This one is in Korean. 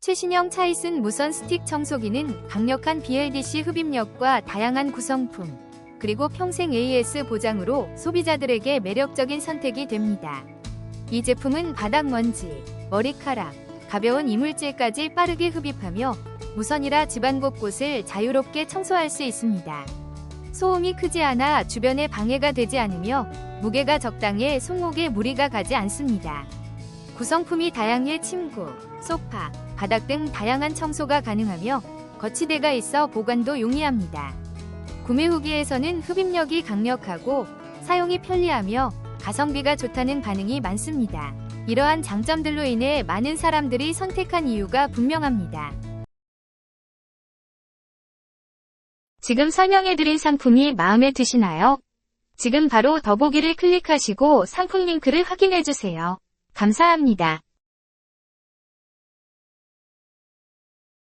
최신형 차이슨 무선 스틱 청소기는 강력한 BLDC 흡입력과 다양한 구성품, 그리고 평생 AS 보장으로 소비자들에게 매력적인 선택이 됩니다. 이 제품은 바닥 먼지, 머리카락, 가벼운 이물질까지 빠르게 흡입하며 무선이라 집안 곳곳을 자유롭게 청소할 수 있습니다. 소음이 크지 않아 주변에 방해가 되지 않으며 무게가 적당해 손목에 무리가 가지 않습니다. 구성품이 다양해 침구, 소파, 바닥 등 다양한 청소가 가능하며 거치대가 있어 보관도 용이합니다. 구매 후기에서는 흡입력이 강력하고 사용이 편리하며 가성비가 좋다는 반응이 많습니다. 이러한 장점들로 인해 많은 사람들이 선택한 이유가 분명합니다. 지금 설명해드린 상품이 마음에 드시나요? 지금 바로 더보기를 클릭하시고 상품 링크를 확인해주세요. 감사합니다.